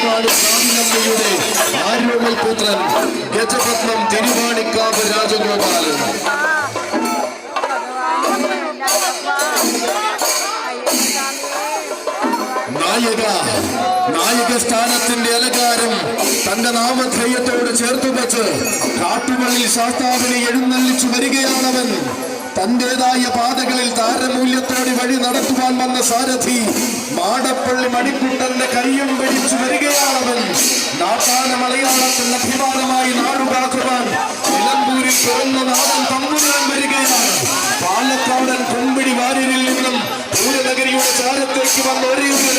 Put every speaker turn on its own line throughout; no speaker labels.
തിരുവാണിക്കാവിനമ്മയുടെ ആരോമൽപുത്രൻ ഗജപത്മം തിരുവാണിക്കാവ് നായക നായക സ്ഥാനത്തിന്റെ അലങ്കാരം തന്റെ നാമധേയത്തോട് ചേർത്തു വെച്ച് കാട്ടുകളിൽ ശാസ്താവിനെ എഴുന്നള്ളിച്ചു വരികയാണവൻ. തന്റേതായ പാതകളിൽ താരമൂല്യത്തോടെ വഴി നടത്തുവാൻ വന്ന സാരഥി മാടപ്പള്ളി മണിക്കുട്ടന്റെ കയ്യം പിടിച്ചു വരികയാണവൻ. നാട്ടാന മലയാളത്തിൽ അഭിമാനമായി നാടുകാക്കുവാൻ നിലമ്പൂരിൽ പിറന്ന നാടൻ തമ്പുരാൻ വരികയാണ്. പാലക്കാടൻ കുമ്പിടി വാര്യരിൽ നിന്നും പൂരനഗരിയുടെ ചാരത്തേക്ക് വന്ന ഒരേ ഒരു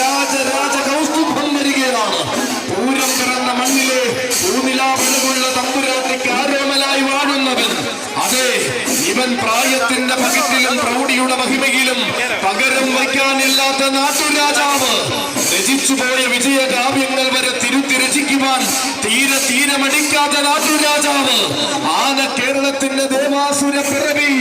പ്രായത്തിന്റെ ഭക്തിയിലും പ്രൗഢിയുടെ മഹിമയിലും പകരം വയ്ക്കാനില്ലാത്ത നാട്ടുരാജാവ് രചിച്ചുപോയ വിജയകാവ്യങ്ങൾ വരെ തിരുത്തി രചിക്കുവാൻ തീരെ തീരെ മടിക്കാത്ത നാട്ടുരാജാവ് ആന കേരളത്തിന്റെ ദേവാസുര പിറവി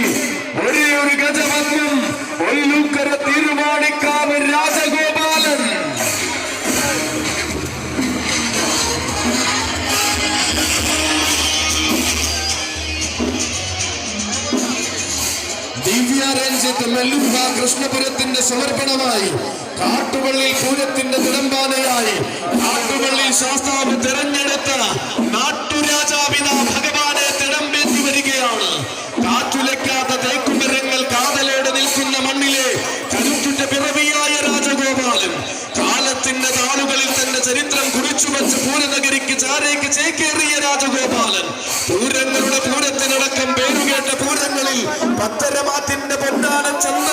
ദിവ്യ രഞ്ജിത്ത് മെല്ലുക കൃഷ്ണപുരത്തിന്റെ സമർപ്പണമായി കാട്ടുപള്ളി പൂരത്തിന്റെ തിടമ്പാനയായി കാട്ടുപള്ളി ശാസ്താവ് തിരഞ്ഞെടുത്ത നാട്ടുരാജാവിത ഭഗവാനെ തിടമ്പേറ്റി വരികയാണ്. കാറ്റുലയ്ക്കാത്ത തേക്കുമരങ്ങൾ കാതലോടെ നിൽക്കുന്ന മണ്ണിലെ കരുത്തുറ്റ പിറവിയായ രാജഗോപാലൻ കാലത്തിന്റെ താളുകളിൽ തന്റെ ചരിത്രം കുറിച്ചു വെച്ച് പൂരനഗരിക്ക് ചാരേക്ക് ചേക്കേറിയ രാജഗോപാലൻ പത്തരമാറ്റിന്റെ പൊന്നാനം രാജഗോപാലൻ